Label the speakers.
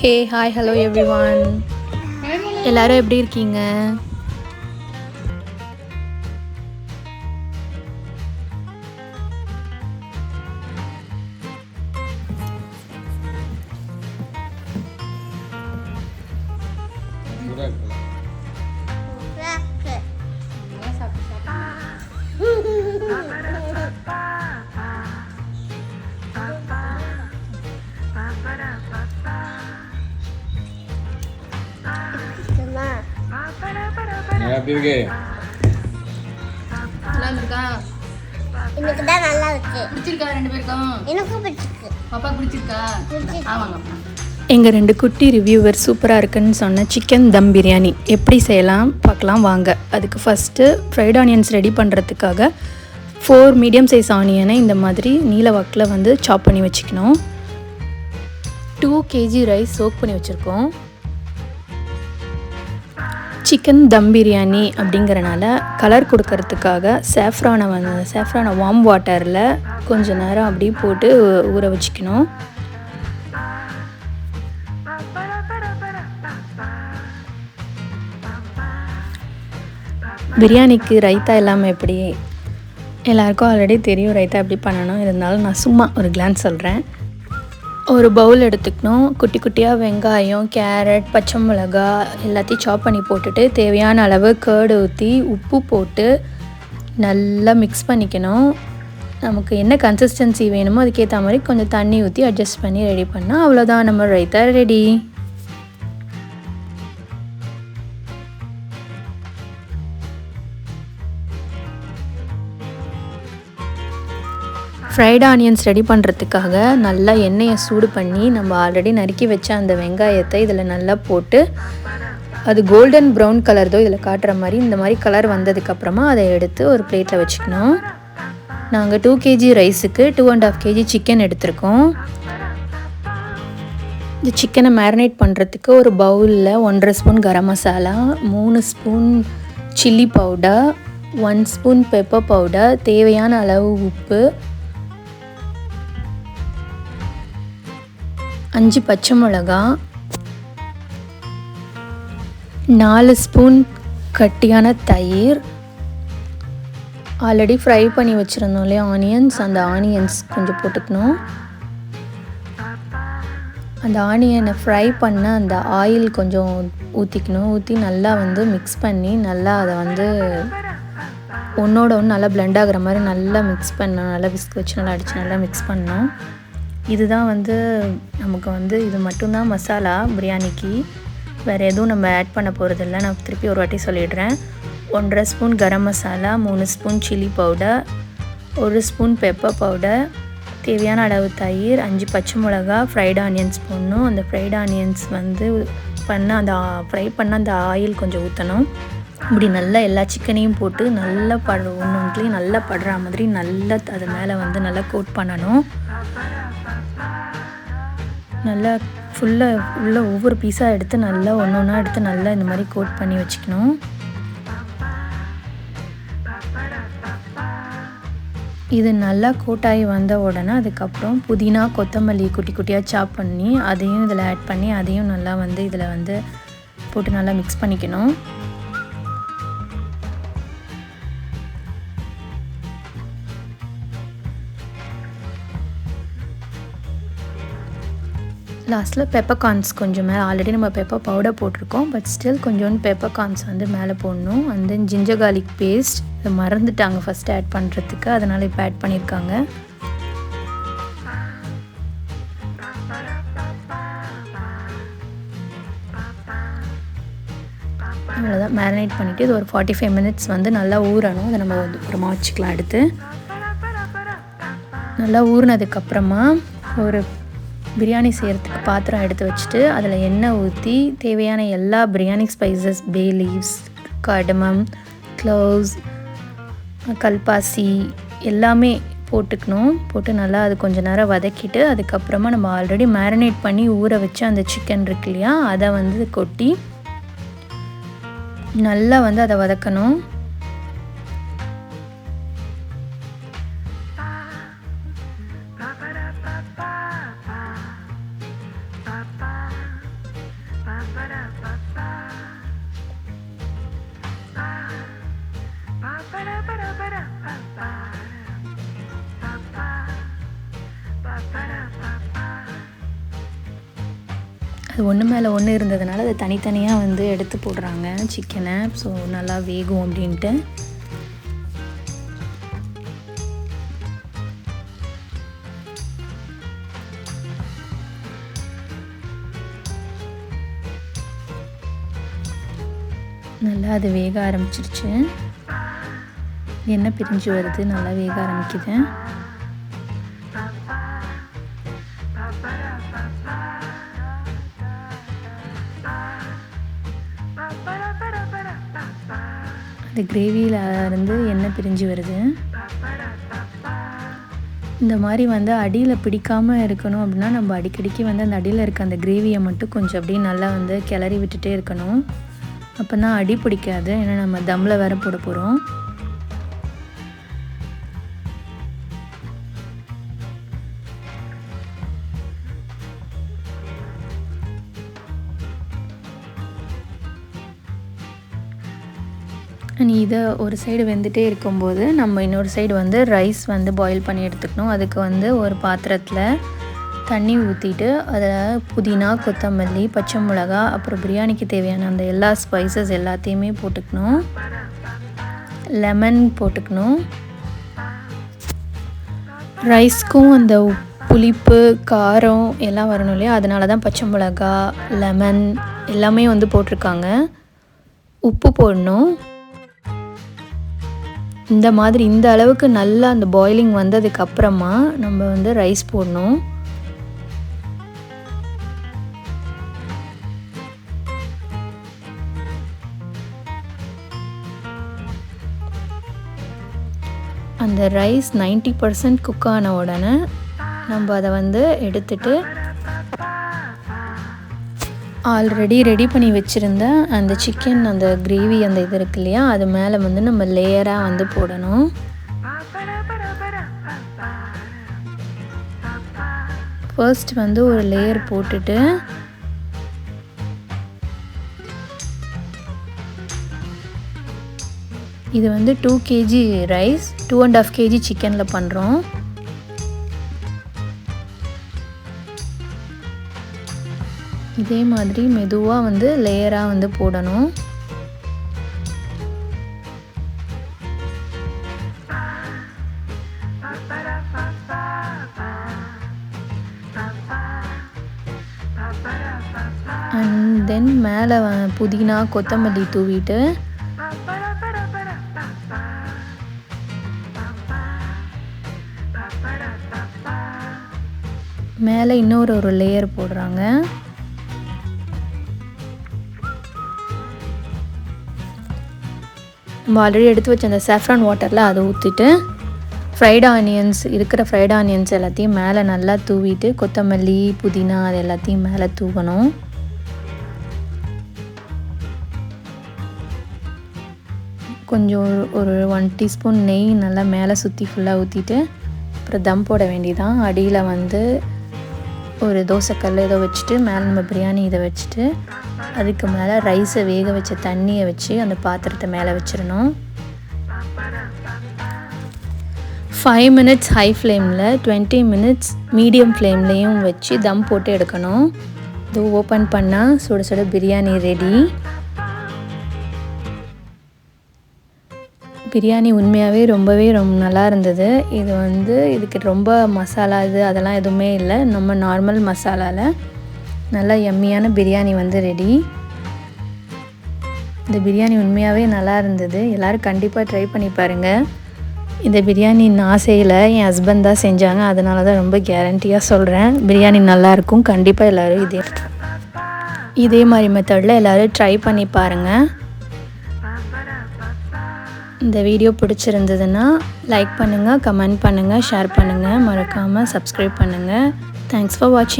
Speaker 1: ஹே hi hello everyone எல்லாரும் எப்படி இருக்கீங்க?
Speaker 2: எப்படி இருக்கு?
Speaker 1: நல்லா இருக்கா
Speaker 3: இன்னைக்கு தான் நல்லா இருக்கு
Speaker 1: பிடிச்சிருக்கா ரெண்டு பேருக்கும்?
Speaker 3: எனக்கும் பிடிச்சிருக்கு.
Speaker 1: பாப்பா பிடிச்சிருக்கா?
Speaker 3: பிடிச்சிருக்கு.
Speaker 1: ஆமாங்க எங்கள் ரெண்டு குட்டி ரிவ்யூவர் சூப்பராக இருக்குன்னு சொன்ன சிக்கன் தம் பிரியாணி எப்படி செய்யலாம்? பார்க்கலாம் வாங்க. அதுக்கு ஃபஸ்ட்டு ஃப்ரைட் ஆனியன்ஸ் ரெடி பண்ணுறதுக்காக ஃபோர் மீடியம் சைஸ் ஆனியனை இந்த மாதிரி நீல வாக்கில் வந்து சாப் பண்ணி வச்சுக்கணும். டூ கேஜி ரைஸ் சோக் பண்ணி வச்சுருக்கோம். சிக்கன் தம் பிரியாணி அப்படிங்கிறனால கலர் கொடுக்கறதுக்காக சேஃப்ரானை வந்து சேஃப்ரானை வார்ம் வாட்டரில் கொஞ்ச நேரம் அப்படியே போட்டு ஊற வச்சுக்கணும். பிரியாணிக்கு ரைத்தா இல்லாமல் எப்படி? எல்லாருக்கும் ஆல்ரெடி தெரியும் ரைத்தா எப்படி பண்ணணும். இருந்தாலும் நான் சும்மா ஒரு கிளான்ஸ் சொல்கிறேன் ஒரு பவுல் எடுத்துக்கணும். குட்டி குட்டியாக வெங்காயம் கேரட் பச்சை மிளகா எல்லாத்தையும் சாப் பண்ணி போட்டுட்டு தேவையான அளவு கேர்டு ஊற்றி உப்பு போட்டு நல்லா மிக்ஸ் பண்ணிக்கணும். நமக்கு என்ன கன்சிஸ்டன்சி வேணுமோ அதுக்கேற்ற மாதிரி கொஞ்சம் தண்ணி ஊற்றி அட்ஜஸ்ட் பண்ணி ரெடி பண்ணால் அவ்வளோதான் நம்ம raita ready fried onions ready பண்ணுறதுக்காக நல்லா எண்ணெயை சூடு பண்ணி நம்ம ஆல்ரெடி நறுக்கி வச்ச அந்த வெங்காயத்தை இதில் நல்லா போட்டு அது கோல்டன் ப்ரௌன் கலர் தோ இதில் காட்டுற மாதிரி இந்த மாதிரி கலர் வந்ததுக்கப்புறமா அதை எடுத்து ஒரு பிளேட்டில் வச்சுக்கணும். நாங்கள் டூ கேஜி ரைஸுக்கு two and half KG chicken எடுத்திருக்கோம். இந்த சிக்கனை மேரினேட் பண்ணுறதுக்கு ஒரு பவுலில் ஒன்றரை ஸ்பூன் கரம் மசாலா மூணு spoon chilli powder one spoon pepper powder தேவையான அளவு உப்பு அஞ்சு பச்சை மிளகா நாலு ஸ்பூன் கட்டியான தயிர் ஆல்ரெடி ஃப்ரை பண்ணி வச்சுருந்தோம் இல்லையா ஆனியன்ஸ். அந்த ஆனியன்ஸ் கொஞ்சம் போட்டுக்கணும். அந்த ஆனியனை ஃப்ரை பண்ண அந்த ஆயில் கொஞ்சம் ஊற்றிக்கணும் ஊற்றி நல்லா வந்து மிக்ஸ் பண்ணி நல்லா அதை வந்து ஒன்றோட ஒன்று நல்லா blend ஆகிற மாதிரி நல்லா மிக்ஸ் பண்ணணும். நல்லா விஸ்க் வச்சு நல்லா அடித்து நல்லா மிக்ஸ் பண்ணணும். இதுதான் வந்து நமக்கு வந்து இது மட்டும்தான் மசாலா பிரியாணிக்கு. வேறு எதுவும் நம்ம ஆட் பண்ண போகிறதில்ல நான் திருப்பி ஒரு வாட்டி சொல்லிடுறேன். ஒன்றரை ஸ்பூன் கரம் மசாலா மூணு ஸ்பூன் சில்லி பவுடர் ஒரு ஸ்பூன் பெப்பர் பவுடர் தேவையான அளவு தயிர் அஞ்சு பச்சை மிளகா ஃப்ரைட் ஆனியன்ஸ் போடணும். அந்த ஃப்ரைட் ஆனியன்ஸ் வந்து பண்ண அந்த ஃப்ரை பண்ண அந்த ஆயில் கொஞ்சம் ஊற்றணும் இப்படி நல்லா எல்லா சிக்கனையும் போட்டு நல்லா படு ஒன்று ஒன்றுலேயும் நல்லா படுற மாதிரி நல்லா அது மேலே வந்து நல்லா கோட் பண்ணணும். நல்லா ஃபுல்லாக உள்ள ஒவ்வொரு பீஸாக எடுத்து நல்லா ஒன்று ஒன்றா எடுத்து நல்லா இந்த மாதிரி கோட் பண்ணி வச்சுக்கணும். இது நல்லா கோட்டாகி வந்த உடனே அதுக்கப்புறம் புதினா கொத்தமல்லி குட்டி குட்டியாக சாப் பண்ணி அதையும் இதில் ஆட் பண்ணி அதையும் நல்லா வந்து இதில் வந்து போட்டு நல்லா மிக்ஸ் பண்ணிக்கணும். லாஸ்ட்டில் பெப்பர் கார்ன்ஸ் கொஞ்சம் மேலே. ஆல்ரெடி நம்ம பெப்பர் பவுடர் போட்டிருக்கோம் பட் ஸ்டில் கொஞ்சோண்டு பெப்பர் கார்ன்ஸ் வந்து மேலே போடணும். And then ginger garlic paste இதை மறந்துட்டாங்க ஃபஸ்ட்டு ஆட் பண்ணுறதுக்கு அதனால் இப்போ ஆட் பண்ணியிருக்காங்க அவ்வளோதான் மேரினேட் பண்ணிவிட்டு இது ஒரு ஃபார்ட்டி ஃபைவ் மினிட்ஸ் வந்து நல்லா ஊறணும். அதை நம்ம வந்து அப்புறமா வச்சுக்கலாம் அடுத்து. நல்லா ஊறினதுக்கப்புறமா ஒரு பிரியாணி செய்கிறதுக்கு பாத்திரம் எடுத்து வச்சுட்டு அதில் எண்ணெய் ஊற்றி தேவையான எல்லா biryani spices bay leaves cardamom cloves கல்பாசி எல்லாமே போட்டுக்கணும். போட்டு நல்லா அது கொஞ்சம் நேரம் வதக்கிட்டு அதுக்கப்புறமா நம்ம ஆல்ரெடி மேரினேட் பண்ணி ஊற வச்சு அந்த சிக்கன் இருக்கு இல்லையா அதை வந்து கொட்டி நல்லா வந்து அதை வதக்கணும். அது ஒன்று மேலே ஒன்று இருந்ததுனால அதை தனித்தனியாக வந்து எடுத்து போடுறாங்க. சிக்கனை ஸோ நல்லா வேகும் அப்படின்ட்டு. நல்லா அது வேக ஆரம்பிச்சிருச்சு. எண்ணெய் பிரிஞ்சு வருது நல்லா வேக ஆரம்பிக்குது. இந்த கிரேவியில் இருந்து எண்ணெய் பிரிஞ்சு வருது. இந்த மாதிரி வந்து அடியில் பிடிக்காமல் இருக்கணும் அப்படின்னா நம்ம அடிக்கடிக்கு வந்து அந்த அடியில் இருக்க அந்த கிரேவியை மட்டும் கொஞ்சம் அப்படியே நல்லா வந்து கிளறி விட்டுட்டே இருக்கணும். அப்போ தான் அடி பிடிக்காது. ஏன்னா நம்ம தம்மில் வேறு போட போகிறோம் அண்ட் இதை ஒரு சைடு வெந்துட்டே இருக்கும்போது நம்ம இன்னொரு சைடு வந்து ரைஸ் வந்து பாயில் பண்ணி எடுத்துக்கணும். அதுக்கு வந்து ஒரு பாத்திரத்தில் தண்ணி ஊற்றிட்டு அதில் புதினா கொத்தமல்லி பச்சை மிளகா அப்புறம் பிரியாணிக்கு தேவையான அந்த எல்லா ஸ்பைசஸ் எல்லாத்தையுமே போட்டுக்கணும். லெமன் போட்டுக்கணும். ரைஸ்க்கும் அந்த புளிப்பு காரம் எல்லாம் வரணும் இல்லையா? அதனால தான் பச்சை மிளகா லெமன் எல்லாமே வந்து போட்டிருக்காங்க. உப்பு போடணும். இந்த மாதிரி இந்த அளவுக்கு நல்லா அந்த பாயிலிங் வந்ததுக்கப்புறமா நம்ம வந்து ரைஸ் போடணும். அந்த ரைஸ் நைன்ட்டி பர்சன்ட் குக் ஆன உடனே நம்ம அதை வந்து எடுத்துட்டு ஆல்ரெடி ரெடி பண்ணி வச்சுருந்த அந்த சிக்கன் அந்த கிரேவி அந்த இது இருக்கு இல்லையா அது மேலே வந்து நம்ம லேயராக வந்து போடணும். ஃபர்ஸ்ட் வந்து ஒரு லேயர் போட்டுட்டு இது வந்து two KG rice two and half KG சிக்கனில் பண்ணுறோம் இதே மாதிரி மெதுவாக வந்து லேயராக வந்து போடணும். அண்ட் தென் மேலே புதினா கொத்தமல்லி தூவிட்டு மேலே இன்னொரு ஒரு லேயர் போடுறாங்க. நம்ம ஆல்ரெடி எடுத்து வச்ச அந்த சாஃப்ரான் வாட்டரில் அதை ஊற்றிட்டு ஃப்ரைட் ஆனியன்ஸ் இருக்கிற ஃப்ரைட் ஆனியன்ஸ் எல்லாத்தையும் மேலே நல்லா தூவிட்டு கொத்தமல்லி புதினா அது எல்லாத்தையும் மேலே தூவணும். கொஞ்சம் ஒரு- ஒரு ஒன் டீஸ்பூன் நெய் நல்லா மேலே சுற்றி ஃபுல்லாக ஊற்றிட்டு அப்புறம் தம் போட வேண்டியதான் அடியில் வந்து ஒரு தோசைக்கல் ஏதோ வச்சுட்டு மேலே நம்ம பிரியாணி இதை வச்சுட்டு அதுக்கு மேலே ரைஸை வேக வச்ச தண்ணியை வச்சு அந்த பாத்திரத்தை மேலே வச்சிடணும். ஃபைவ் மினிட்ஸ் ஹை ஃப்ளேமில் டுவெண்ட்டி மினிட்ஸ் மீடியம் ஃப்ளேம்லேயும் வச்சு தம் போட்டு எடுக்கணும். இது ஓப்பன் பண்ணால் சுட சுட பிரியாணி ரெடி பிரியாணி உண்மையாகவே ரொம்பவே ரொம்ப நல்லா இருந்தது. இது வந்து இதுக்கு ரொம்ப மசாலா இது அதெல்லாம் எதுவுமே இல்லை. நம்ம நார்மல் மசாலாவில் நல்லா எம்மியான பிரியாணி வந்து ரெடி இந்த பிரியாணி உண்மையாகவே நல்லா இருந்தது. எல்லோரும் கண்டிப்பாக ட்ரை பண்ணி பாருங்கள் இந்த பிரியாணி நான் செய்யலை என் ஹஸ்பண்ட் தான் செஞ்சாங்க. அதனால தான் ரொம்ப கேரண்டியாக சொல்கிறேன் பிரியாணி நல்லாயிருக்கும் கண்டிப்பாக எல்லோரும் இதே இதே மாதிரி மெத்தடில் எல்லோரும் ட்ரை பண்ணி பாருங்கள் இந்த வீடியோ பிடிச்சிருந்ததுன்னா லைக் பண்ணுங்கள் கமெண்ட் பண்ணுங்கள் ஷேர் பண்ணுங்கள் மறக்காமல் சப்ஸ்கிரைப் பண்ணுங்கள் தேங்க்ஸ் ஃபார் வாட்சிங்